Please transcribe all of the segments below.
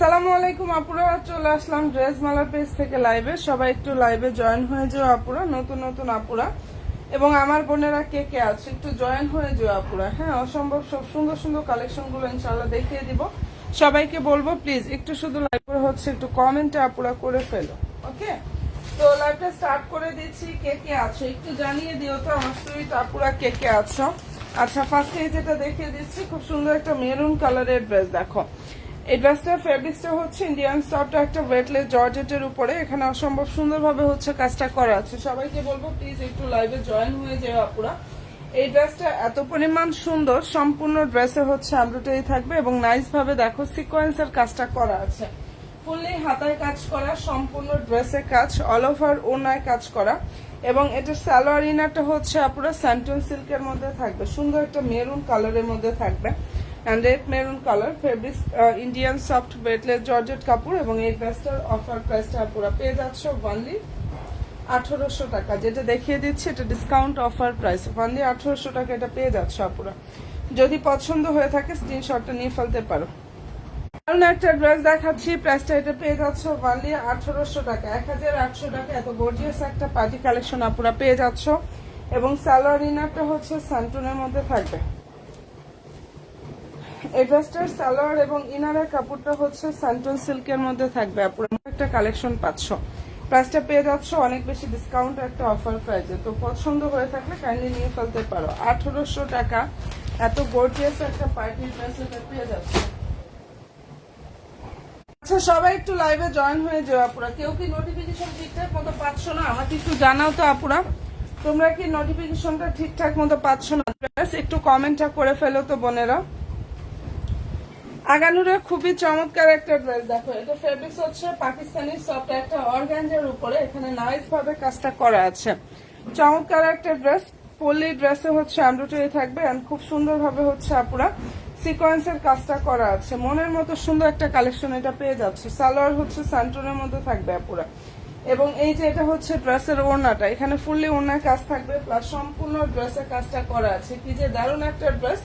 আসসালামু আলাইকুম, আপুরা। চলে আসলাম ড্রেস মালা পেজ থেকে লাইভে। সবাই একটু লাইভে জয়েন হয়ে যাও, আপুরা। নতুন নতুন আপুরা। এবং আমার বোনেরা কে কে আছে, একটু জয়েন হয়ে যাও, আপুরা। হ্যাঁ অসম্ভব সব সুন্দর সুন্দর কালেকশনগুলো ইনশাল্লাহ দেখিয়ে দিব। সবাইকে বলব, প্লিজ, একটু শুধু লাইভ হচ্ছে, একটু কমেন্টে আপুরা করে ফেলো, ওকে? তো লাইভটা স্টার্ট করে দিচ্ছি, কে কে আছো? একটু জানিয়ে দিও তো আমার সুইট আপুরা কে কে আছো? আচ্ছা ফার্স্টে যেটা দেখিয়ে দিচ্ছি, খুব সুন্দর একটা মেরুন কালারের ড্রেস, দেখো। এই ড্রেসটার ফেব্রিক্সটা হচ্ছে ইন্ডিয়ান সফট একটা ওয়েটলেস জর্জেটের উপরে। এখানে অসম্ভব সুন্দরভাবে হচ্ছে কাজটা করা আছে। সবাইকে বলব প্লিজ একটু লাইভে জয়েন হয়ে যাও আপুরা। এই ড্রেসটা এত পরিমাণ সুন্দর, সম্পূর্ণ ড্রেসে হচ্ছে এমব্রয়ডারি থাকবে এবং নাইস ভাবে দেখো সিকোয়েন্সের কাজটা করা আছে। ফুললি হাতায় কাজ করা, সম্পূর্ণ ড্রেসে কাজ অল ওভার ওনায় কাজ করা। এবং এটা সালোয়ার ইনারটা হচ্ছে আপুরা স্যান্টন সিল্কের মধ্যে থাকবে। সুন্দর একটা মেরুন কালারের মধ্যে থাকবে। And red maroon colour fabrics Indian soft weightless georgette কাপড় এবং এই ড্রেসটার অফার প্রাইসটা পুরো পেয়ে যাচ্ছ ওয়ানলি আঠারোশো টাকা। যেটা দেখিয়ে দিচ্ছি, এটা ডিসকাউন্ট অফার প্রাইস ওয়ানলি আঠারোশো টাকা এটা পেয়ে যাচ্ছ আপুরা যদি পছন্দ হয়ে থাকে স্ক্রিনশটটা নিয়ে ফেলতে পারো। কারণ একটা ড্রেস দেখাচ্ছি প্রাইসটা এটা পেয়ে যাচ্ছ ওয়ানলি আঠারোশো টাকা। এক হাজার আটশো টাকা, এত গর্জিয়াস একটা পার্টি কালেকশন আপুরা পেয়ে যাচ্ছ। এবং সালোয়ার ইনারটা হচ্ছে স্যান্টনের মধ্যে থাকবে। এই সালোয়ার এবং ইনারের কাপড়টা হচ্ছে স্যান্টন সিল্কের মধ্যে থাকবে। আপুরা একটা কালেকশন পাচ্ছ। প্রাইসটা পেয়ে যাচ্ছ, অনেক বেশি ডিসকাউন্ট একটা অফার প্রাইজে তো পছন্দ হয়ে থাকলে কাইন্ডলি নিয়ে ফেলতে পারো। আঠারোশো টাকা, এত গর্জিয়াস একটা পার্টি ড্রেস এটা পেয়ে যাচ্ছে। আচ্ছা সবাই একটু লাইভে জয়েন হয়ে যাও আপুরা। কেউ কি নোটিফিকেশন ঠিকঠাক মতো পাচ্ছ না? আমাকে একটু জানাও তো আপুরা। তোমরা কি নোটিফিকেশনটা ঠিকঠাক মতো পাচ্ছ না? একটু কমেন্টটা করে ফেলো তো বোনেরা। আগানুরে খুবই চমৎকার একটা ড্রেস দেখো, এটা ফেব্রিক্স হচ্ছে পাকিস্তানি সফট একটা অর্গানজার উপরে, এখানে নাইস ভাবে কাজটা করা আছে। চমৎকার একটা ড্রেস পল্লি ড্রেসে হচ্ছে এমব্রয়ডারি থাকবে and খুব সুন্দর ভাবে হচ্ছে আপুরা সিকোয়েন্সের কাজটা করা আছে। মনের মতো সুন্দর একটা কালেকশন এটা পেয়ে যাচ্ছে। সালোয়ার হচ্ছে স্যান্টনের মধ্যে থাকবে আপুরা। এবং এই যে এটা হচ্ছে ড্রেসের ওড়নাটা, এখানে ফুললি ওড়নার কাজ থাকবে প্লাস সম্পূর্ণ ড্রেসের কাজটা করা আছে। কি যে দারুণ একটা ড্রেস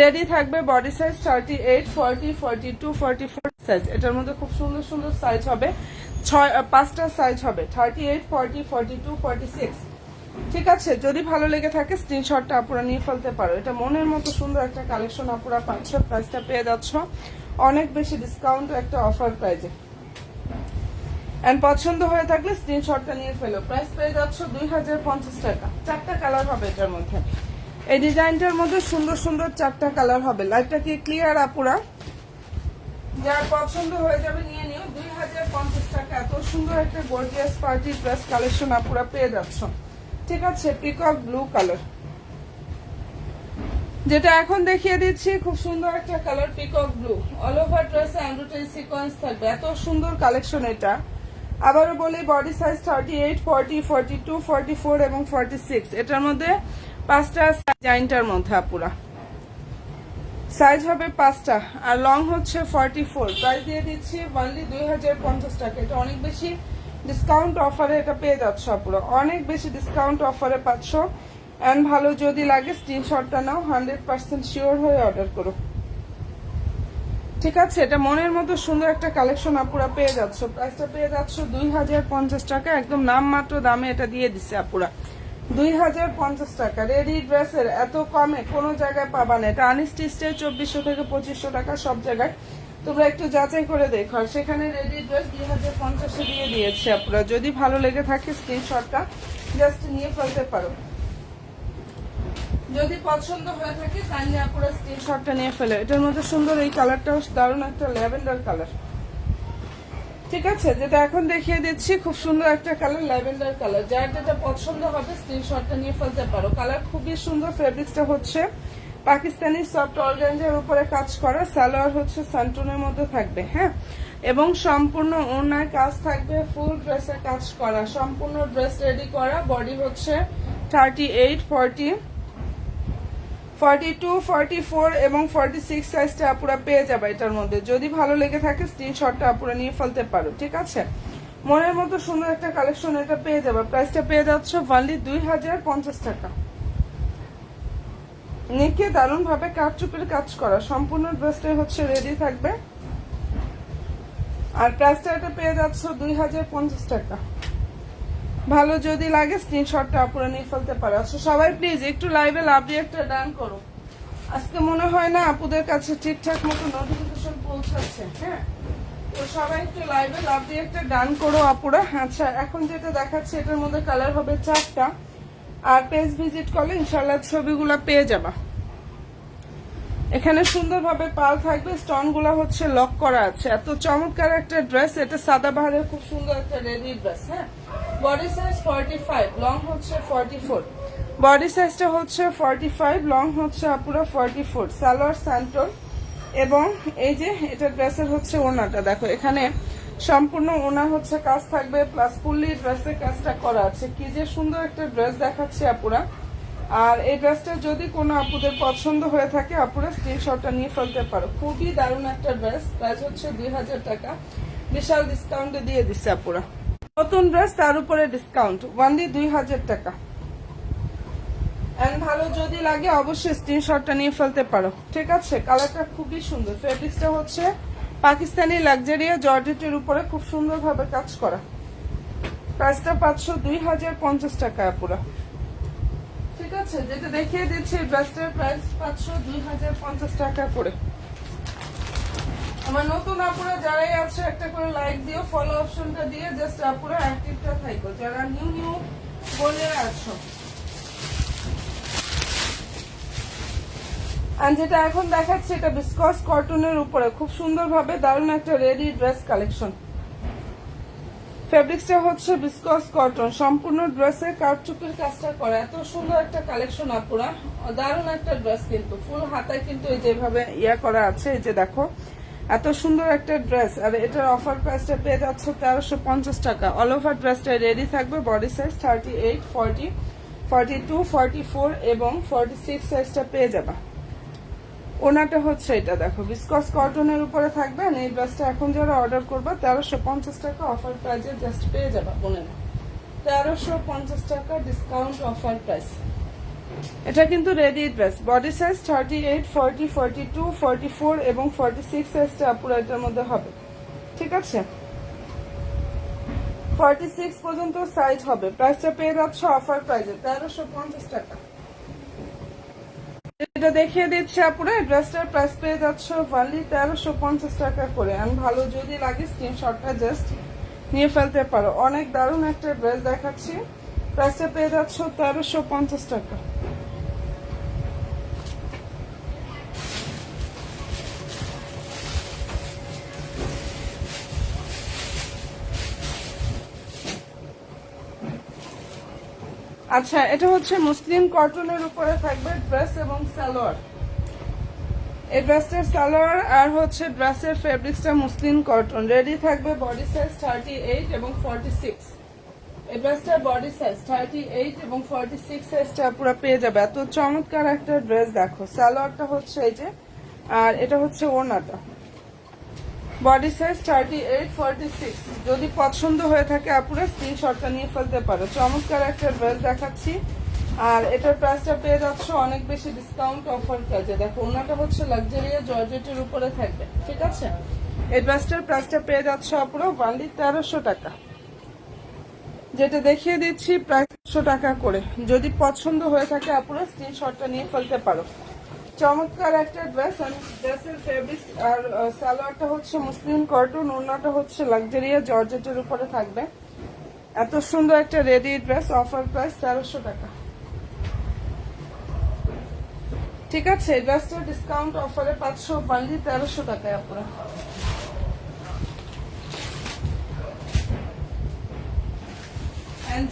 রেডি থাকবে body size thirty eight forty forty two forty four size এটার মধ্যে খুব সুন্দর সুন্দর সাইজ হবে। ছয় পাঁচটা সাইজ হবে। Thirty eight forty forty two forty six ঠিক আছে? যদি ভালো লেগে থাকে স্ক্রিনশটটা আপুরা নিয়ে ফেলতে পারো। এটা মনের মতো সুন্দর একটা কালেকশন আপুরা পাচ্ছ। প্রাইসটা পেয়ে যাচ্ছ। অনেক বেশি ডিসকাউন্ট একটা অফার প্রাইজে এন্ড পছন্দ হয়ে থাকলে স্ক্রিনশটটা নিয়ে ফেলো। প্রাইস পেয়ে যাচ্ছ দুই হাজার পঞ্চাশ টাকা। চারটা কালার হবে এটার মধ্যে। এই ডিজাইনটার মধ্যে সুন্দর সুন্দর চারটা কালার হবে। লাইটটা কি ক্লিয়ার আপুরা? যার পছন্দ হয়ে যাবে নিয়ে নিও। দুই হাজার পঞ্চাশ টাকা। এত সুন্দর একটা গর্জিয়াস পার্টি ড্রেস কালেকশন আপুরা পেয়ে যাচ্ছ। ঠিক আছে পিকক ব্লু কালার যেটা এখন দেখিয়ে দিচ্ছি, খুব সুন্দর একটা colour peacock blue all over ড্রেসে এমব্রয়ডারি সিকোয়েন্স থাকবে। এত সুন্দর কালেকশন এটা। আবারও বলি body size thirty eight forty forty two forty four এবং ফর্টি সিক্স এটার মধ্যে পাঁচটা ডিজাইনটার মধ্যে আপুরা। সাইজ হবে পাঁচটা, আর লং হচ্ছে ফর্টি ফোর প্রাইস দিয়ে দিচ্ছি ওয়ানলি দুই হাজার পঞ্চাশ টাকা। এটা অনেক বেশি ডিসকাউন্ট অফারে এটা পেয়ে যাচ্ছ পুরো অনেক বেশি ডিসকাউন্ট অফারে পাচ্ছ। অ্যান্ড ভালো যদি লাগে স্ক্রিনশটটা নাও হান্ড্রেড পার্সেন্ট শিওর হয়ে অর্ডার করো। ঠিক আছে, এটা মনের মতো সুন্দর একটা কালেকশন আপুরা পেয়ে যাচ্ছ। প্রাইসটা পেয়ে যাচ্ছ দুই হাজার পঞ্চাশ টাকা। একদম নামমাত্র দামে এটা দিয়ে দিচ্ছে আপুরা। দুই হাজার পঞ্চাশ টাকা। রেডি ড্রেসের এত কমে কোনো জায়গায় পাবা না। এটা আনস্টিচে চব্বিশশো থেকে পঁচিশশো টাকা সব জায়গায়। তোমরা একটু যাচাই করে দেখো। আর সেখানে রেডি ড্রেস দুই হাজার পঞ্চাশে দিয়ে দিয়েছে আপনারা। যদি ভালো লেগে থাকে স্ক্রিনশটটা জাস্ট নিয়ে ফেলতে পারো। যদি পছন্দ হয়ে থাকে তাহলে আপনারা স্ক্রিনশটটা নিয়ে ফেলে। এটার মধ্যে সুন্দর এই কালারটাও দারুণ একটা ল্যাভেন্ডার কালার ঠিক আছে, যেটা এখন দেখিয়ে দিচ্ছি, খুব সুন্দর একটা কালার ল্যাভেন্ডার কালার যার যেটা পছন্দ হবে স্ক্রিনশটটা নিয়ে ফেলতে পারো। কালার খুবই সুন্দর ফেব্রিক্সটা হচ্ছে। পাকিস্তানি সফট অর্গানজার উপরে কাজ করা। সালোয়ার হচ্ছে সান্টনের মধ্যে থাকবে হ্যাঁ? এবং সম্পূর্ণ ওনার কাজ থাকবে ফুল ড্রেসের কাজ করা। সম্পূর্ণ ড্রেস রেডি করা। বডি হচ্ছে thirty eight forty forty two forty four এবং ফর্টি সিক্স সাইজটা আপুরা পেয়ে যাবে এটার মধ্যে। যদি ভালো লেগে থাকে স্ক্রিনশটটা আপুরা নিয়ে ফেলতে পারো, ঠিক আছে? মনের মতো সুন্দর একটা কালেকশন এটা পেয়ে যাবে। প্রাইসটা পেয়ে যাচ্ছ ওয়ানলি দুই হাজার পঞ্চাশ টাকা। নিকে দারুণ ভাবে কাঠচুপের কাজ করা। সম্পূর্ণ ড্রেসটাই হচ্ছে রেডি থাকবে। আর প্রাইসটা এটা পেয়ে যাচ্ছ দুই হাজার পঞ্চাশ টাকা। ভালো যদি লাগে স্ক্রিনশটটা আপুরা নিয়ে ফেলতে পারো। আচ্ছা সবাই প্লিজ একটু লাইভে লাভ একটা ডান করো। আজকে মনে হয় না আপুদের কাছে ঠিকঠাক মতো নোটিফিকেশন পৌঁছাচ্ছে হ্যাঁ? তো সবাই একটু লাইভে লাভ একটা ডান করো আপুরা। আচ্ছা এখন যেটা দেখাচ্ছে, এটার মধ্যে কালার হবে চারটা। আর পেজ ভিজিট করলে ইনশাল্লাহ ছবিগুলো পেয়ে যাবা। এখানে সুন্দরভাবে পাল থাকবে স্টোনগুলা হচ্ছে লক করা আছে। এত চমৎকার একটা ড্রেস এটা সাদা বাহারের খুব সুন্দর একটা রেডি ড্রেস হ্যাঁ? Body size forty five long হচ্ছে ফর্টি ফোর বডি সাইজটা হচ্ছে ফর্টি ফাইভ লং হচ্ছে পুরো ফর্টি ফোর সালোয়ার স্যান্টোর এবং এই যে এটা ড্রেসের হচ্ছে ওনাটা, দেখো এখানে সম্পূর্ণ ওনা হচ্ছে কাজ থাকবে প্লাস ফুললি ড্রেসের কাজটা করা আছে। কি যে সুন্দর একটা ড্রেস দেখাচ্ছে আপুরা। আর এই ড্রেসটা যদি কোনো আপুদের পছন্দ হয়ে থাকে, আপুরা স্ক্রিনশটটা নিয়ে ফেলতে পারো। খুবই দারুণ একটা ড্রেস প্রাইস হচ্ছে দুই হাজার টাকা। বিশাল ডিসকাউন্টে দিয়ে দিচ্ছে আপুরা। নতুন ড্রেস তার উপরে ডিসকাউন্ট ওয়ানলি দুই হাজার টাকা। এন্ড ভালো যদি লাগে, অবশ্যই স্ক্রিনশটটা নিয়ে ফেলতে পারো। ঠিক আছে? কালারটা খুবই সুন্দর। ফেব্রিক্সটা হচ্ছে পাকিস্তানি লাক্সারিয়া জর্জেটের উপরে খুব সুন্দরভাবে কাজ করা। প্রাইসটা পাঁচশো দুই হাজার পঞ্চাশ টাকা পুরা। ঠিক আছে? যেটা দেখিয়ে দিচ্ছি ড্রেসটার প্রাইস পাঁচশো দুই হাজার পঞ্চাশ টাকা করে আমার নতুন আপুরা যারাই আছে, একটা করে লাইক দিও ফলো অপশনটা দিয়ে জাস্ট আপুরা অ্যাক্টিভটা থাকো যারা নিউ নিউ বলে আছো। আর যেটা এখন এটা বিসকস কটনের উপরে। খুব সুন্দরভাবে দারুণ একটা রেডি ড্রেস কালেকশন ফেব্রিক্সটা হচ্ছে বিসকস কটন সম্পূর্ণ ড্রেসে কারচুপির কাজটা করা। এত সুন্দর একটা কালেকশন আপুরা। দারুণ একটা ড্রেস কিন্তু। ফুল হাতায় কিন্তু এই যেভাবে ইয়া করা আছে, এই যে দেখো। এত সুন্দর একটা ড্রেস আর এটার অফার প্রাইসটা পেয়ে যাচ্ছে তেরোশো পঞ্চাশ টাকা। অল ওভার ড্রেসটা রেডি থাকবে body size thirty eight forty forty two forty four এবং ফর্টি সিক্স সাইজটা পেয়ে যাবা। ওনাটা হচ্ছে এটা, দেখো বিসকস কটনের উপরে থাকবে, আর এই ড্রেসটা এখন যারা অর্ডার করবে, তেরোশো পঞ্চাশ টাকা অফার প্রাইজে জাস্ট পেয়ে যাবা বোনেরা তেরোশো পঞ্চাশ টাকা ডিসকাউন্ট অফার প্রাইস এটা কিন্তু ready dress body size thirty eight forty forty two forty four এবং ফর্টি সিক্স সাইজটা পুরো এটার মধ্যে হবে। ঠিক আছে? ফর্টি সিক্স পর্যন্ত সাইজ হবে। প্রাইসটা পেয়ে যাচ্ছে অফার প্রাইজে তেরোশো পঞ্চাশ টাকা। এটা দেখিয়ে দিচ্ছি আপুরে ড্রেসটার প্রাইস পেয়ে যাচ্ছে ভালি তেরোশো পঞ্চাশ টাকা করে। আমি ভালো যদি লাগে স্ক্রিনশটটা জাস্ট নিয়ে ফেলতে পারো। অনেক দারুণ একটা ড্রেস দেখাচ্ছি। প্রাইসটা পেয়ে যাচ্ছে তেরোশো পঞ্চাশ টাকা। আচ্ছা এটা হচ্ছে মুসলিম কটনের উপরে থাকবে ড্রেস এবং সালোয়ার। এই ড্রেসটার সালোয়ার আর হচ্ছে ড্রেসের ফেব্রিক্সটা মুসলিম কটন। রেডি থাকবে বডি সাইজ থার্টি এইট এবং ফর্টি সিক্স এই বডি সাইজ থার্টি এইট এবং ফর্টি সিক্স সাইজটা পুরো পেয়ে যাবে। এত চমৎকার একটা ড্রেস দেখো। সালোয়ারটা হচ্ছে এই যে, আর এটা হচ্ছে ওনাটা body size thirty eight forty six যদি পছন্দ হয়ে থাকে আপুরা স্ক্রিনশটটা নিয়ে ফেলতে পারো। চমৎকার একটা ড্রেস দেখাচ্ছি। আর এটার প্রাইসটা পেয়ে যাচ্ছে অনেক বেশি ডিসকাউন্ট অফার কাজে দেখো, ওনাটা হচ্ছে লাক্সারিয়া জর্জেটের উপরে থাকবে। ঠিক আছে? এই ড্রেসটার প্রাইসটা পেয়ে যাচ্ছে আপুরা ওয়ানলি তেরোশো টাকা। যেটা দেখিয়ে দিচ্ছি প্রাইসশো টাকা করে। যদি পছন্দ হয়ে থাকে আপুরা স্ক্রিনশটটা নিয়ে ফেলতে পারো। চমৎকার একটা ড্রেস ড্রেসের ফেব্রিক আর সালোয়ারটা হচ্ছে মুসলিম কটন ওনাটা হচ্ছে লাক্সারিয়া জর্জেটের উপরে থাকবে। এত সুন্দর একটা রেডি ড্রেস অফার প্রাইস তেরোশো টাকা। ঠিক আছে ড্রেসটা ডিসকাউন্ট অফারে পাঁচশো বান্ধি তেরোশো টাকায় আপনারা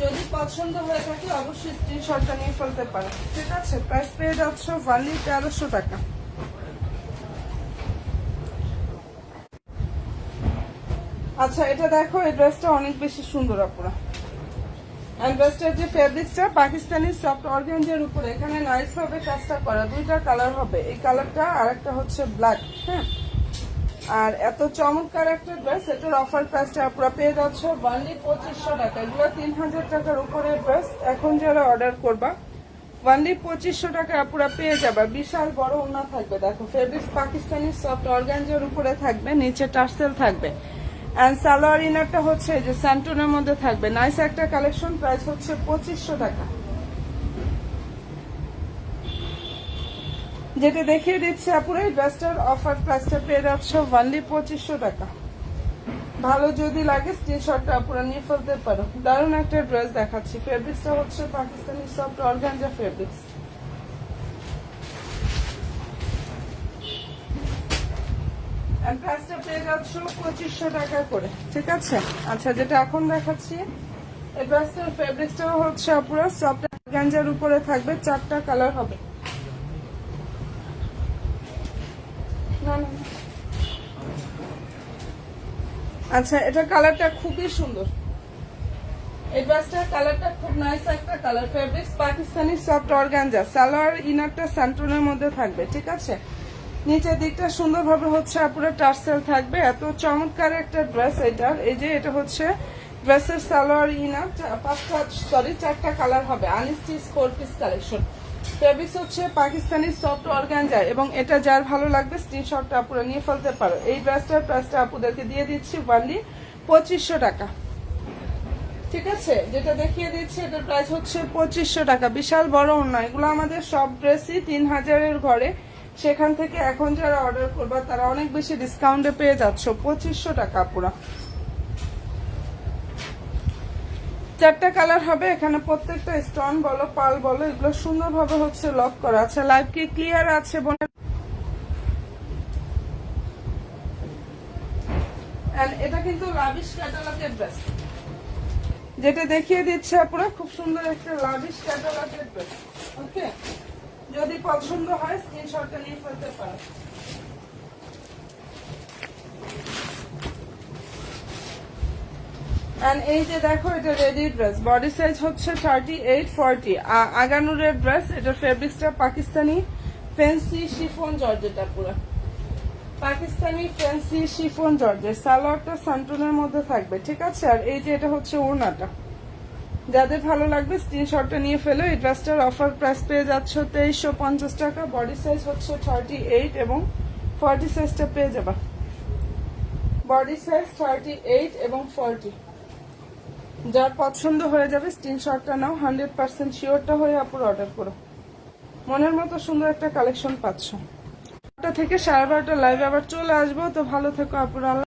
যদি পছন্দ হয়ে থাকে, অবশ্যই স্ক্রিনশটটা নিয়ে ফেলতে পারো। ঠিক আছে? প্রাইস পেয়ে যাচ্ছ ভালি তেরোশো টাকা। আচ্ছা এটা দেখো, এই ড্রেসটা অনেক বেশি সুন্দর, আপুরা। অ্যান্ড ড্রেসটার যে ফেব্রিক্সটা পাকিস্তানি সফট অর্গেঞ্জের উপরে। এখানে নাইস ভাবে কাজটা করা। দুইটা কালার হবে। এই কালারটা আর একটা হচ্ছে ব্ল্যাক হ্যাঁ? আর এত চমৎকার একটা ড্রেস এটার অফার প্রাইসটা আপনারা পেয়ে যাচ্ছ। ওয়ানলি পঁচিশশো টাকা। এগুলো তিন হাজার টাকার উপরে ড্রেস এখন যারা অর্ডার করবা ওয়ানলি পঁচিশশো টাকা আপনারা পেয়ে যাবে। বিশাল বড় ওনা থাকবে। দেখো ফেব্রিক্স পাকিস্তানি সফট অর্গানজার উপরে থাকবে, নিচে টার্সেল থাকবে। অ্যান্ড সালোয়ার ইনারটা হচ্ছে যে স্যান্টনের মধ্যে থাকবে। নাইস একটা কালেকশন প্রাইস হচ্ছে পঁচিশশো টাকা। যেটা দেখিয়ে দিচ্ছি আপুরে ড্রেসটার অফার প্রাইসটা পেয়ে যাচ্ছ ওয়ানলি পঁচিশশো টাকা। ভালো যদি লাগে স্ক্রিনশটটা আপুরা নিয়ে ফেলতে পারো। দারুণ একটা ড্রেস দেখাচ্ছি। ফেব্রিক্সটা হচ্ছে পাকিস্তানি সফট অর্গানজা ফেব্রিক্স প্রাইসটা পঁচিশশো টাকা করে। ঠিক আছে? আচ্ছা যেটা এখন দেখাচ্ছি, এই হচ্ছে আপুরা সফট অর্গানজার উপরে থাকবে, চারটা কালার হবে না না না। আচ্ছা এটা কালারটা খুবই সুন্দর। এই ড্রেসটার কালারটা খুব নাইস একটা colour fabrics Pakistani soft organza salwar ইনারটা স্যান্টনের মধ্যে থাকবে, ঠিক আছে? নিচের দিকটা সুন্দরভাবে হচ্ছে আপুরা টার্সেল থাকবে। এত চমৎকার একটা ড্রেস এটার এই যে এটা হচ্ছে ড্রেসের সালোয়ার ইনার পাঁচটা সরি চারটা কালার হবে। Unstitch four piece collection fabrics হচ্ছে পাকিস্তানি সফট অর্গানজা এবং এটা যার ভালো লাগবে স্ক্রিনশটটা আপুরা নিয়ে ফেলতে পারো। এই ড্রেসটার প্রাইসটা আপুদেরকে দিয়ে দিচ্ছি ওয়ানলি পঁচিশশো টাকা। ঠিক আছে? যেটা দেখিয়ে দিচ্ছি, এটার প্রাইস হচ্ছে পঁচিশশো টাকা। বিশাল বড় অন্য। এগুলো আমাদের সব ড্রেসই তিন হাজারের ঘরে। সেখান থেকে এখন যারা অর্ডার করবা, তারা অনেক বেশি ডিসকাউন্টে পেয়ে যাচ্ছ। পঁচিশশো টাকা পুরো চারটা কালার হবে, এখানে প্রত্যেকটা স্টোন বলো পাল বলো, এগুলো সুন্দরভাবে হচ্ছে লক করা আছে। লাইভ কি ক্লিয়ার আছে বোনের? এটা কিন্তু লাভিশ ড্রেস যেটা দেখিয়ে দিচ্ছে আপনারা, খুব সুন্দর একটা লাভিশ ক্যাটালগের ড্রেস ওকে যদি পছন্দ হয় স্ক্রিনশটটা নিয়ে ফেলতে পারো And এই যে দেখো, এটা রেডি বডি সাইজ হচ্ছে থার্টি এইট ফর্টি আগানুরের এটা পাকিস্তানি ফেন্সি শিফন জর্জেটা পুরো। পাকিস্তানি ফ্যান্সি শিফন সালোয়ারটা মধ্যে থাকবে, ঠিক আছে? আর এই যে এটা হচ্ছে ওড়নাটা। যাদের ভালো লাগবে স্ক্রিনশটটা নিয়ে ফেলো। এই ড্রেসটার অফার প্রাইস পেয়ে যাচ্ছ তেইশশো পঞ্চাশ টাকা। বডি সাইজ হচ্ছে থার্টি এইট এবং ফর্টি সাইজটা পেয়ে যাবা। বডি সাইজ থার্টি এইট এবং ফর্টি যার পছন্দ হয়ে যাবে স্ক্রিনশটটা নাও হান্ড্রেড পার্সেন্ট শিওরটা হয়ে আপুর অর্ডার করো। মনের মতো সুন্দর একটা কালেকশন পাচ্ছ। থেকে সাড়ে বারোটা লাইভে আবার চলে আসব, তো ভালো থেকো আপুরা